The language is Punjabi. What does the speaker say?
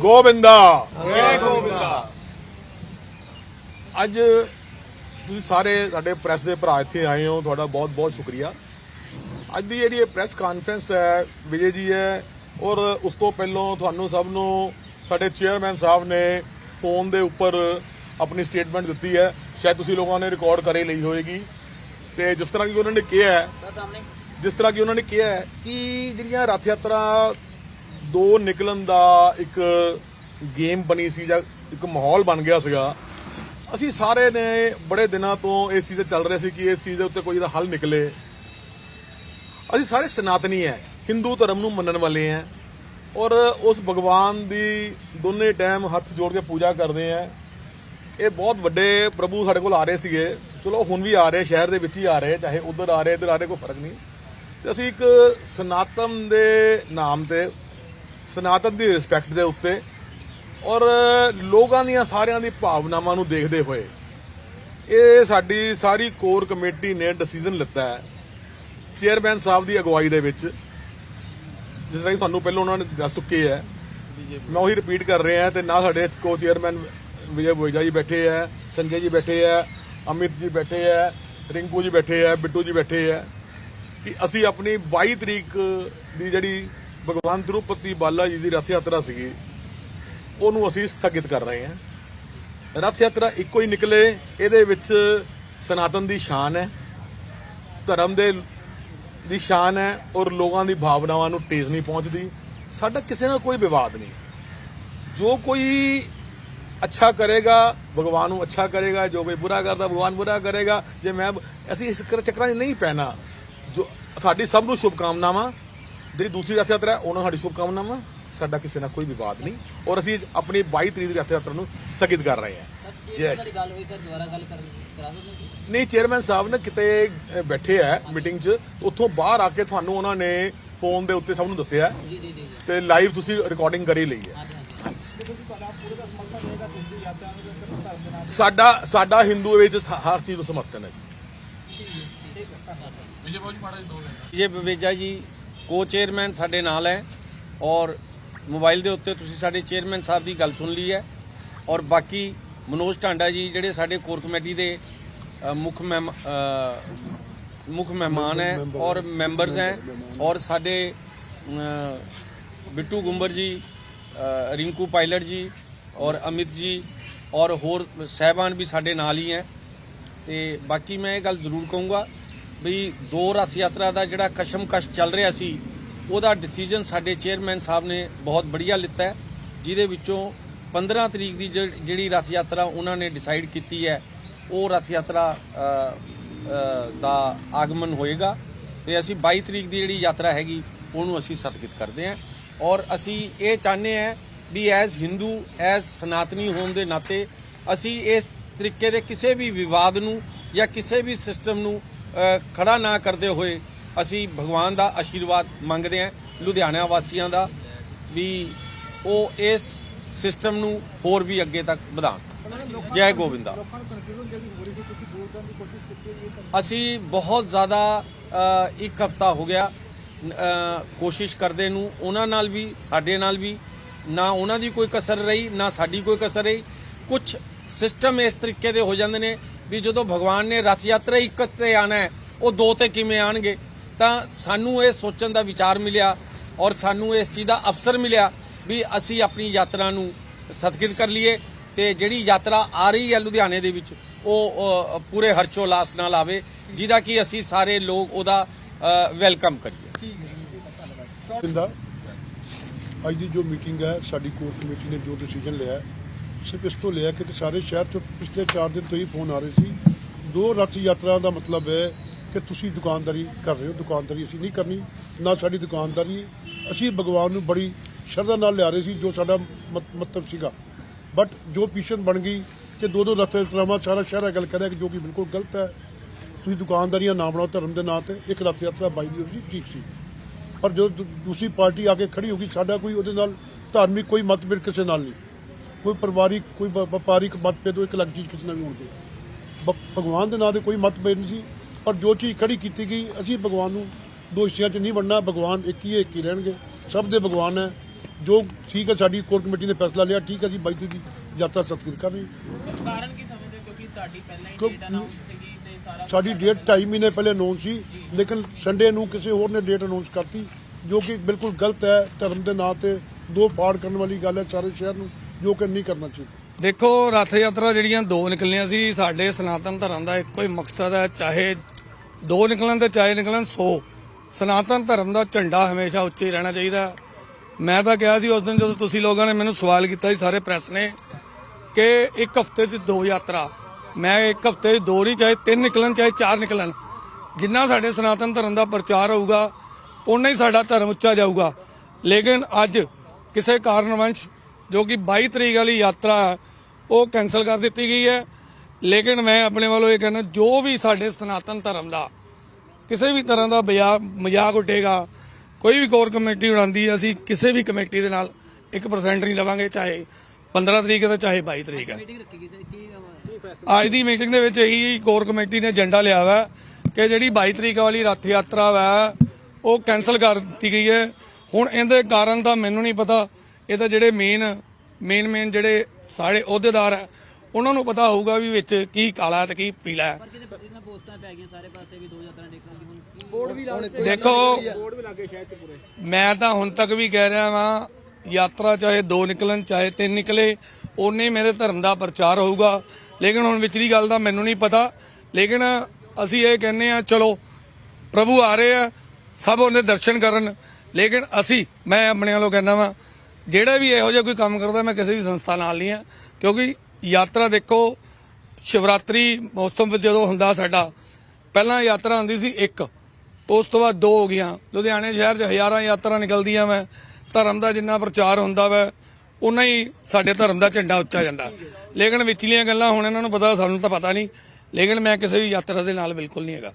ਗੋਬਿੰਦਾ। ਜੈ ਗੋਬਿੰਦਾ। ਅੱਜ ਤੁਸੀਂ ਸਾਰੇ ਸਾਡੇ ਪ੍ਰੈਸ ਦੇ ਭਰਾ ਇੱਥੇ ਆਏ ਹੋ ਤੁਹਾਡਾ ਬਹੁਤ ਬਹੁਤ ਸ਼ੁਕਰੀਆ। ਅੱਜ ਦੀ ਜਿਹੜੀ ਇਹ ਪ੍ਰੈਸ ਕਾਨਫਰੰਸ ਹੈ ਵਿਜੇ ਜੀ ਹੈ ਔਰ ਉਸ ਤੋਂ ਪਹਿਲਾਂ ਤੁਹਾਨੂੰ ਸਭ ਨੂੰ ਸਾਡੇ ਚੇਅਰਮੈਨ ਸਾਹਿਬ ਨੇ ਫੋਨ ਦੇ ਉੱਪਰ ਆਪਣੀ ਸਟੇਟਮੈਂਟ ਦਿੱਤੀ ਹੈ। ਸ਼ਾਇਦ ਤੁਸੀਂ ਲੋਕਾਂ ਨੇ ਰਿਕਾਰਡ ਕਰੇ ਲਈ ਹੋਏਗੀ। ਤੇ ਜਿਸ ਤਰ੍ਹਾਂ ਕਿ ਉਹਨਾਂ ਨੇ ਕਿਹਾ ਹੈ ਜਿਸ ਤਰ੍ਹਾਂ ਕਿ ਉਹਨਾਂ ਨੇ ਕਿਹਾ ਹੈ ਕਿ ਜਿਹੜੀਆਂ ਰਥ ਯਾਤਰਾ ਦੋ ਨਿਕਲਣ ਦਾ ਇੱਕ ਗੇਮ ਬਣੀ ਸੀ ਜਾਂ ਇੱਕ ਮਾਹੌਲ ਬਣ ਗਿਆ ਸੀਗਾ। ਅਸੀਂ ਸਾਰੇ ਨੇ ਬੜੇ ਦਿਨਾਂ ਤੋਂ ਇਸ ਚੀਜ਼ ਤੇ ਚੱਲ ਰਹੇ ਸੀ ਕਿ ਇਸ ਚੀਜ਼ ਦੇ ਉੱਤੇ ਕੋਈ ਦਾ ਹੱਲ ਨਿਕਲੇ। ਅਸੀਂ ਸਾਰੇ ਸਨਾਤਨੀ ਹੈ ਹਿੰਦੂ ਧਰਮ ਨੂੰ ਮੰਨਣ ਵਾਲੇ ਹੈ ਔਰ ਉਸ ਭਗਵਾਨ ਦੀ ਦੋਨੇ ਟਾਈਮ ਹੱਥ ਜੋੜ ਕੇ ਪੂਜਾ ਕਰਦੇ ਆ ਇਹ ਬਹੁਤ ਵੱਡੇ ਪ੍ਰਭੂ ਸਾਡੇ ਕੋਲ ਆ ਰਹੇ ਸੀਗੇ। ਚਲੋ ਹੁਣ ਵੀ ਆ ਰਹੇ, ਸ਼ਹਿਰ ਦੇ ਵਿੱਚ ਹੀ ਆ ਰਹੇ, ਚਾਹੇ ਉਧਰ ਆ ਰਹੇ, ਇੱਧਰ ਆ ਰਹੇ, ਕੋਈ ਫ਼ਰਕ ਨਹੀਂ। ਤੇ ਅਸੀਂ ਇੱਕ ਸਨਾਤਨ ਦੇ ਨਾਮ ਤੇ ਸਨਾਤਨ ਦੀ ਰਿਸਪੈਕਟ ਦੇ ਉੱਤੇ ਔਰ ਲੋਕਾਂ ਦੀਆਂ ਸਾਰਿਆਂ ਦੀ ਭਾਵਨਾਵਾਂ ਨੂੰ ਦੇਖਦੇ ਹੋਏ ਇਹ ਸਾਡੀ ਸਾਰੀ ਕੋਰ ਕਮੇਟੀ ਨੇ ਡਿਸੀਜਨ ਲਿੱਤਾ ਹੈ ਚੇਅਰਮੈਨ ਸਾਹਿਬ ਦੀ ਅਗਵਾਈ ਦੇ ਵਿੱਚ। ਜਿਸ ਤਰ੍ਹਾਂ ਕਿ ਤੁਹਾਨੂੰ ਪਹਿਲਾਂ ਉਹਨਾਂ ਨੇ ਦੱਸ ਚੁੱਕੇ ਹੈ। ਮੈਂ ਉਹੀ ਰਿਪੀਟ ਕਰ ਰਿਹਾ ਤੇ ਨਾ ਸਾਡੇ ਕੋ ਚੇਅਰਮੈਨ ਵਿਜੇ ਬੋਈਜਾ ਜੀ ਬੈਠੇ ਹੈ ਸੰਜੇ ਜੀ ਬੈਠੇ ਹੈ ਅਮਿਤ ਜੀ ਬੈਠੇ ਹੈ ਰਿੰਕੂ ਜੀ ਬੈਠੇ ਹੈ ਬਿੱਟੂ ਜੀ ਬੈਠੇ ਹੈ ਕਿ ਅਸੀਂ ਆਪਣੀ 22 ਤਰੀਕ ਦੀ ਜਿਹੜੀ ਭਗਵਾਨ ਤਿਰੂਪਤੀ ਬਾਲਾ ਜੀ ਦੀ ਰਥ ਯਾਤਰਾ ਸੀਗੀ। ਉਹਨੂੰ ਅਸੀਂ ਸਥਗਿਤ ਕਰ ਰਹੇ ਹਾਂ। ਰਥ ਯਾਤਰਾ ਇੱਕੋ ਹੀ ਨਿਕਲੇ, ਇਹਦੇ ਵਿੱਚ ਸਨਾਤਨ ਦੀ ਸ਼ਾਨ ਹੈ, ਧਰਮ ਦੇ ਦੀ ਸ਼ਾਨ ਹੈ ਔਰ ਲੋਕਾਂ ਦੀ ਭਾਵਨਾਵਾਂ ਨੂੰ ਠੇਸ ਨਹੀਂ ਪਹੁੰਚਦੀ। ਸਾਡਾ ਕਿਸੇ ਨਾਲ ਕੋਈ ਵਿਵਾਦ ਨਹੀਂ। ਜੋ ਕੋਈ ਅੱਛਾ ਕਰੇਗਾ, ਭਗਵਾਨ ਨੂੰ ਅੱਛਾ ਕਰੇਗਾ, ਜੋ ਕੋਈ ਬੁਰਾ ਕਰਦਾ, ਭਗਵਾਨ ਬੁਰਾ ਕਰੇਗਾ। ਜੇ ਮੈਂ, ਅਸੀਂ ਇਸ ਚੱਕਰਾਂ 'ਚ ਨਹੀਂ ਪੈਣਾ। ਜੋ ਸਾਡੀ ਸਭ ਨੂੰ ਸ਼ੁਭਕਾਮਨਾਵਾਂ ਜਿਹੜੀ ਦੂਸਰੀ ਰਥ ਯਾਤਰਾ ਉਹਨਾਂ ਨੂੰ ਸਾਡੀ ਸ਼ੁਭਕਾਮਨਾਵਾਂ ਸਾਡਾ ਕਿਸੇ ਨਾਲ ਕੋਈ ਵਿਵਾਦ ਨਹੀਂ। ਔਰ ਅਸੀਂ ਆਪਣੀ 22 ਤਰੀਕ ਦੀ ਰਥ ਯਾਤਰਾ ਨੂੰ ਸਥਗਿਤ ਕਰ ਰਹੇ ਹਾਂ। ਜੈ ਦੀ ਗੱਲ ਹੋਈ ਸਰ ਦੁਬਾਰਾ ਗੱਲ ਕਰ ਤੁਸੀਂ। ਨਹੀਂ ਚੇਅਰਮੈਨ ਸਾਹਿਬ ਨੇ ਕਿਤੇ ਬੈਠੇ ਆ ਮੀਟਿੰਗ 'ਚ ਉੱਥੋਂ ਬਾਹਰ ਆ ਕੇ ਤੁਹਾਨੂੰ ਉਹਨਾਂ ਨੇ ਫੋਨ ਦੇ ਉੱਤੇ ਸਭ ਨੂੰ ਦੱਸਿਆ। ਜੀ ਜੀ ਜੀ ਜੀ। ਤੇ ਲਾਈਵ ਤੁਸੀਂ ਰਿਕਾਰਡਿੰਗ ਕਰੀ ਲਈ ਹੈ। ਸਾਡਾ ਸਾਡਾ ਹਿੰਦੂ ਵਿੱਚ ਹਰ ਚੀਜ਼ ਨੂੰ ਸਮਰਥਨ ਹੈ ਜੇ। ਬਵੇਜਾ ਜੀ ਕੋ ਚੇਅਰਮੈਨ ਸਾਡੇ ਨਾਲ ਹੈ ਔਰ ਮੋਬਾਈਲ ਦੇ ਉੱਤੇ ਤੁਸੀਂ ਸਾਡੇ ਚੇਅਰਮੈਨ ਸਾਹਿਬ ਦੀ ਗੱਲ ਸੁਣ ਲਈ ਹੈ ਔਰ ਬਾਕੀ ਮਨੋਜ ਢਾਂਡਾ ਜੀ ਜਿਹੜੇ ਸਾਡੇ ਕੋਰ ਕਮੇਟੀ ਦੇ ਮੁੱਖ ਮਹਿਮ ਮੁੱਖ ਮਹਿਮਾਨ ਹੈ ਔਰ ਮੈਂਬਰਸ ਹੈ ਔਰ ਸਾਡੇ ਬਿੱਟੂ ਗੁੰਬਰ ਜੀ ਰਿੰਕੂ ਪਾਇਲਟ ਜੀ ਔਰ ਅਮਿਤ ਜੀ ਔਰ ਹੋਰ ਸਹਿਬਾਨ ਵੀ ਸਾਡੇ ਨਾਲ ਹੀ ਹੈ ਤੇ ਬਾਕੀ ਮੈਂ ਇਹ ਗੱਲ ਜ਼ਰੂਰ ਕਹੂੰਗਾ ਵੀ ਦੋ ਰਥ ਯਾਤਰਾ ਦਾ ਜਿਹੜਾ ਕਸ਼ਮਕਸ਼ ਚੱਲ ਰਿਹਾ ਸੀ, ਉਹਦਾ ਡਿਸੀਜਨ ਸਾਡੇ ਚੇਅਰਮੈਨ ਸਾਹਿਬ ਨੇ ਬਹੁਤ ਬੜੀਆ ਲਿੱਤਾ ਹੈ, ਜਿਹਦੇ ਵਿੱਚੋਂ 15 ਤਰੀਕ ਦੀ ਜਿਹੜੀ ਜਿਹੜੀ ਰਥ ਯਾਤਰਾ ਉਹਨਾਂ ਨੇ ਡਿਸਾਈਡ ਕੀਤੀ ਹੈ, ਉਹ ਰਥ ਯਾਤਰਾ ਦਾ ਆਗਮਨ ਹੋਏਗਾ ਤੇ ਅਸੀਂ 22 ਤਰੀਕ ਦੀ ਜਿਹੜੀ ਯਾਤਰਾ ਹੈਗੀ, ਉਹਨੂੰ ਅਸੀਂ ਸਤਿਗਤ ਕਰਦੇ ਹਾਂ ਔਰ ਅਸੀਂ ਇਹ ਚਾਹੁੰਦੇ ਹਾਂ ਵੀ ਐਜ਼ ਹਿੰਦੂ ਐਜ਼ ਸਨਾਤਨੀ ਹੋਣ ਦੇ ਨਾਤੇ ਅਸੀਂ ਇਸ ਤਰੀਕੇ ਦੇ ਕਿਸੇ ਵੀ ਵਿਵਾਦ ਨੂੰ ਜਾਂ ਕਿਸੇ ਵੀ ਸਿਸਟਮ ਨੂੰ ਖੜਾ ਨਾ ਕਰਦੇ ਹੋਏ ਅਸੀਂ ਭਗਵਾਨ ਦਾ ਆਸ਼ੀਰਵਾਦ ਮੰਗਦੇ ਹਾਂ, ਲੁਧਿਆਣਾ ਵਾਸੀਆਂ ਦਾ, ਵੀ ਉਹ ਇਸ ਸਿਸਟਮ ਨੂੰ ਹੋਰ ਵੀ ਅੱਗੇ ਤੱਕ ਵਧਾਉਣ। ਜੈ ਗੋਬਿੰਦਾ ਅਸੀਂ ਬਹੁਤ ਜ਼ਿਆਦਾ ਇੱਕ ਹਫਤਾ ਹੋ ਗਿਆ ਕੋਸ਼ਿਸ਼ ਕਰਦੇ ਨੂੰ, ਉਹਨਾਂ ਨਾਲ ਵੀ, ਸਾਡੇ ਨਾਲ ਵੀ, ਨਾ ਉਹਨਾਂ ਦੀ ਕੋਈ ਕਸਰ ਰਹੀ, ਨਾ ਸਾਡੀ ਕੋਈ ਕਸਰ ਰਹੀ। ਕੁਝ ਸਿਸਟਮ ਇਸ ਤਰੀਕੇ ਦੇ ਹੋ ਜਾਂਦੇ ਨੇ ਵੀ ਜਦੋਂ ਭਗਵਾਨ ਨੇ ਰਥ ਯਾਤਰਾ ਇੱਕ ਤੇ ਆਣਾ ਹੈ, ਉਹ ਦੋ ਤੇ ਕਿਵੇਂ ਆਣਗੇ? ਤਾਂ ਸਾਨੂੰ ਇਹ ਸੋਚਣ ਦਾ ਵਿਚਾਰ ਮਿਲਿਆ ਔਰ ਸਾਨੂੰ ਇਸ ਚੀਜ਼ ਦਾ ਅਵਸਰ ਮਿਲਿਆ ਵੀ ਅਸੀਂ ਆਪਣੀ ਯਾਤਰਾ ਨੂੰ ਸਤਿਗਤ ਕਰ ਲਈਏ ਤੇ ਜਿਹੜੀ ਯਾਤਰਾ ਆ ਰਹੀ ਹੈ ਲੁਧਿਆਣੇ ਦੇ ਵਿੱਚ, ਉਹ ਪੂਰੇ ਪੂਰੇ ਹਰਸ਼ੋਲਾਸ ਨਾਲ ਆਵੇ, ਜਿਹਦਾ ਕਿ ਅਸੀਂ ਸਾਰੇ ਲੋਕ ਉਹਦਾ ਵੈਲਕਮ ਕਰੀਏ। ਅੱਜ ਦੀ ਜੋ ਮੀਟਿੰਗ ਹੈ, ਸਾਡੀ ਕੋਰ ਕਮੇਟੀ ਨੇ ਜੋ ਡਿਸੀਜਨ ਲਿਆ ਸਿਰਫ ਇਸ ਤੋਂ ਲਿਆ ਕਿ ਸਾਰੇ ਸ਼ਹਿਰ ਤੋਂ ਪਿਛਲੇ 4 ਦਿਨ ਤੋਂ ਹੀ ਫੋਨ ਆ ਰਹੇ ਸੀ? ਦੋ ਰਥ ਯਾਤਰਾ ਦਾ ਮਤਲਬ ਹੈ ਕਿ ਤੁਸੀਂ ਦੁਕਾਨਦਾਰੀ ਕਰ ਰਹੇ ਹੋ, ਦੁਕਾਨਦਾਰੀ ਅਸੀਂ ਨਹੀਂ ਕਰਨੀ, ਨਾ ਸਾਡੀ ਦੁਕਾਨਦਾਰੀ। ਅਸੀਂ ਭਗਵਾਨ ਨੂੰ ਬੜੀ ਸ਼ਰਧਾ ਨਾਲ ਲਿਆ ਰਹੇ ਸੀ, ਜੋ ਸਾਡਾ ਮਤ- ਮਤਲਬ ਸੀਗਾ। ਬਟ ਜੋ ਪੀਸ਼ਨ ਬਣ ਗਈ ਕਿ ਦੋ ਦੋ ਰੱਥ ਯਾਤਰਾਵਾਂ, ਸਾਰਾ ਸ਼ਹਿਰ ਇਹ ਗੱਲ ਕਹਿੰਦਾ ਕਿ ਜੋ ਕਿ ਬਿਲਕੁਲ ਗਲਤ ਹੈ। ਤੁਸੀਂ ਦੁਕਾਨਦਾਰੀਆਂ ਨਾ ਬਣਾਓ, ਧਰਮ ਦੇ ਨਾਂ ਤੇ ਇੱਕ ਰਥ ਯਾਤਰਾ ਬਾਈ ਦੀ ਸੀ, ਠੀਕ ਸੀ। ਪਰ ਜੋ ਦੂ- ਦੂਸਰੀ ਪਾਰਟੀ ਆ ਕੇ ਖੜੀ ਹੋ ਗਈ, ਸਾਡਾ ਕੋਈ ਉਹਦੇ ਨਾਲ ਧਾਰਮਿਕ ਕੋਈ ਮਤਭੇਦ ਕਿਸੇ ਨਾਲ ਨਹੀਂ। ਕੋਈ ਪਰਿਵਾਰਿਕ ਕੋਈ ਵ- ਵਪਾਰਿਕ ਮਤਭੇਦ ਉਹ ਇੱਕ ਅਲੱਗ ਚੀਜ਼ ਕਿਸੇ ਨਾਲ ਨਹੀਂ ਹੁੰਦੀ ਭ- ਭਗਵਾਨ ਦੇ ਨਾਂ ਤੇ ਕੋਈ ਮਤਭੇਦ ਨਹੀਂ ਸੀ ਪਰ ਜੋ ਚੀਜ਼ ਖੜੀ ਕੀਤੀ ਗਈ ਅਸੀਂ ਭਗਵਾਨ ਨੂੰ ਦੋ ਹਿੱਸਿਆਂ 'ਚ ਨਹੀਂ ਵੰਡਣਾ ਭਗਵਾਨ ਇੱਕ ਹੀ ਇੱਕ ਹੀ ਰਹਿਣਗੇ। ਸਭ ਦੇ ਭਗਵਾਨ ਹੈ। ਜੋ ਠੀਕ ਹੈ ਸਾਡੀ ਕੋਰ ਕਮੇਟੀ ਨੇ ਫੈਸਲਾ ਲਿਆ ਠੀਕ ਹੈ ਜੀ ਬਾਈ ਦੀ ਯਾਤਰਾ ਸਤਿਕਾਰ ਕਰ ਰਹੀ ਹੈ। ਕਾਰਨ ਕੀ ਸਮਝਦੇ ਹੋ? ਕਿਉਂਕਿ ਤੁਹਾਡੀ ਪਹਿਲਾਂ ਹੀ ਕਿਉਂ- ਡੇਟ ਅਨਾਉਂਸ ਸੀਗੀ ਤੇ ਸਾਰਾ ਸਾਡੀ ਡੇਟ 2.5 ਮਹੀਨੇ ਪਹਿਲੇ ਅਨਾਉਂਸ ਸੀ ਲੇਕਿਨ ਸੰਡੇ ਨੂੰ ਕਿਸੇ ਹੋਰ ਨੇ ਡੇਟ ਅਨਾਉਂਸ ਕਰਤੀ ਜੋ ਕਿ ਬਿਲਕੁਲ ਗਲਤ ਹੈ। ਧਰਮ ਦੇ ਨਾਂ ਤੇ ਦੋ ਪਾੜ ਕਰਨ ਵਾਲੀ ਗੱਲ ਹੈ ਸਾਰੇ ਸ਼ਹਿਰ ਨੂੰ। ਜੋ ਕਿ ਨਹੀਂ ਕਰਨਾ ਚਾਹੀਦਾ। ਦੇਖੋ ਰੱਥ ਯਾਤਰਾ ਜਿਹੜੀਆਂ ਦੋ ਨਿਕਲੀਆਂ ਸੀ, ਸਾਡੇ ਸਨਾਤਨ ਧਰਮ ਦਾ ਇੱਕੋ ਹੀ ਮਕਸਦ ਹੈ, ਚਾਹੇ ਦੋ ਨਿਕਲਣ ਤੇ ਚਾਹੇ ਨਿਕਲਣ 100 ਸਨਾਤਨ ਧਰਮ ਦਾ ਝੰਡਾ ਹਮੇਸ਼ਾ ਉੱਚੇ ਹੀ ਰਹਿਣਾ ਚਾਹੀਦਾ। ਮੈਂ ਤਾਂ ਕਿਹਾ ਸੀ ਉਸ ਦਿਨ ਜਦੋਂ ਤੁਸੀਂ ਲੋਕਾਂ ਨੇ ਮੈਨੂੰ ਸਵਾਲ ਕੀਤਾ ਸੀ, ਸਾਰੇ ਪ੍ਰੈਸ ਨੇ, ਕਿ ਇੱਕ ਹਫ਼ਤੇ 'ਚ ਦੋ ਯਾਤਰਾ। ਮੈਂ ਇੱਕ ਹਫ਼ਤੇ 'ਚ ਦੋ ਨਹੀਂ, ਚਾਹੇ ਤਿੰਨ ਨਿਕਲਣ, ਚਾਹੇ ਚਾਰ ਨਿਕਲਣ। ਜਿੰਨਾ ਸਾਡੇ ਸਨਾਤਨ ਧਰਮ ਦਾ ਪ੍ਰਚਾਰ ਹੋਊਗਾ ਉਨਾ ਹੀ ਸਾਡਾ ਧਰਮ ਉੱਚਾ ਜਾਊਗਾ। ਲੇਕਿਨ ਅੱਜ ਕਿਸੇ ਕਾਰਨਵੰਸ਼ ਜੋ ਕਿ 22 ਤਰੀਕ ਵਾਲੀ ਯਾਤਰਾ ਹੈ, ਉਹ ਕੈਨਸਲ ਕਰ ਦਿੱਤੀ ਗਈ ਹੈ। ਲੇਕਿਨ ਮੈਂ ਆਪਣੇ ਵੱਲੋਂ ਇਹ ਕਹਿੰਦਾ ਜੋ ਵੀ ਸਾਡੇ ਸਨਾਤਨ ਧਰਮ ਦਾ ਕਿਸੇ ਵੀ ਤਰ੍ਹਾਂ ਦਾ ਮਜ਼ਾਕ ਮਜ਼ਾਕ ਉੱਠੇਗਾ ਕੋਈ ਵੀ ਕੋਰ ਕਮੇਟੀ ਉਡਾਉਂਦੀ ਹੈ, ਅਸੀਂ ਕਿਸੇ ਵੀ ਕਮੇਟੀ ਦੇ ਨਾਲ 1% ਨਹੀਂ ਲਵਾਂਗੇ ਚਾਹੇ 15 ਤਰੀਕ ਹੈ ਤੇ ਚਾਹੇ 22 ਤਰੀਕ ਹੈ। ਅੱਜ ਦੀ ਮੀਟਿੰਗ ਦੇ ਵਿੱਚ ਇਹੀ ਕੋਰ ਕਮੇਟੀ ਨੇ ਏਜੰਡਾ ਲਿਆ ਵਾ ਕਿ ਜਿਹੜੀ 22 ਤਰੀਕ ਵਾਲੀ ਰੱਥ ਯਾਤਰਾ ਵਾ ਉਹ ਕੈਨਸਲ ਕਰ ਦਿੱਤੀ ਗਈ ਹੈ। ਹੁਣ ਇਹਦੇ ਕਾਰਨ ਤਾਂ ਮੈਨੂੰ ਨਹੀਂ ਪਤਾ ਇਹ ਤਾਂ ਜਿਹੜੇ ਮੇਨ ਮੇਨ ਮੇਨ ਜਿਹੜੇ ਸਾਡੇ ਅਹੁਦੇਦਾਰ ਹੈ ਉਹਨਾਂ ਨੂੰ ਪਤਾ ਹੋਊਗਾ ਵੀ ਵਿੱਚ ਕੀ ਕਾਲਾ ਤੇ ਕੀ ਪੀਲਾ ਹੈ। ਪਰ ਕਿਤੇ ਇਹਨਾਂ ਪੋਸਟਾਂ ਪੈ ਗਈਆਂ ਸਾਰੇ ਪਾਸੇ ਵੀ ਦੋ ਯਾਤਰਾ ਦੇਖਣ ਦੀ ਹੁਣ ਕੀ ਬੋਰਡ ਵੀ ਦੇਖੋ ਮੈਂ ਤਾਂ ਹੁਣ ਤੱਕ ਵੀ ਕਹਿ ਰਿਹਾ ਵਾਂ ਯਾਤਰਾ ਚਾਹੇ ਦੋ ਨਿਕਲਣ ਚਾਹੇ ਤਿੰਨ ਨਿਕਲੇ ਉਹਨੇ ਮੇਰੇ ਧਰਮ ਦਾ ਪ੍ਰਚਾਰ ਹੋਊਗਾ। ਲੇਕਿਨ ਹੁਣ ਵਿਚਲੀ ਗੱਲ ਦਾ ਮੈਨੂੰ ਨਹੀਂ ਪਤਾ। ਲੇਕਿਨ ਅਸੀਂ ਇਹ ਕਹਿੰਨੇ ਆ ਚਲੋ ਪ੍ਰਭੂ ਆ ਰਹੇ ਆ ਸਭ ਉਹਦੇ ਦਰਸ਼ਨ ਕਰਨ। ਲੇਕਿਨ ਅਸੀਂ ਮੈਂ ਆਪਣੇ ਵੱਲੋਂ ਕਹਿੰਦਾ ਵਾਂ ਜਿਹੜਾ ਵੀ ਇਹੋ ਜਿਹਾ ਕੋਈ ਕੰਮ ਕਰਦਾ, ਮੈਂ ਕਿਸੇ ਵੀ ਸੰਸਥਾ ਨਾਲ ਨਹੀਂ ਆ ਕਿਉਂਕਿ ਯਾਤਰਾ ਦੇਖੋ, ਸ਼ਿਵਰਾਤਰੀ ਮੌਸਮ ਵਿੱਚ ਜਦੋਂ ਹੁੰਦਾ ਸਾਡਾ, ਪਹਿਲਾਂ ਯਾਤਰਾ ਹੁੰਦੀ ਸੀ ਇੱਕ, ਉਸ ਤੋਂ ਬਾਅਦ ਦੋ ਹੋ ਗਈਆਂ। ਲੁਧਿਆਣੇ ਸ਼ਹਿਰ 'ਚ ਹਜ਼ਾਰਾਂ ਯਾਤਰਾ ਨਿਕਲਦੀਆਂ ਵਾ। ਧਰਮ ਦਾ ਜਿੰਨਾ ਪ੍ਰਚਾਰ ਹੁੰਦਾ ਵੈ, ਉਨਾ ਹੀ ਸਾਡੇ ਧਰਮ ਦਾ ਝੰਡਾ ਉੱਚਾ ਜਾਂਦਾ। ਲੇਕਿਨ ਵਿਚਲੀਆਂ ਗੱਲਾਂ ਹੁਣ ਇਹਨਾਂ ਨੂੰ ਪਤਾ, ਸਾਨੂੰ ਤਾਂ ਪਤਾ ਨਹੀਂ। ਲੇਕਿਨ ਮੈਂ ਕਿਸੇ ਵੀ ਯਾਤਰਾ ਦੇ ਨਾਲ ਬਿਲਕੁਲ ਨਹੀਂ ਹੈਗਾ।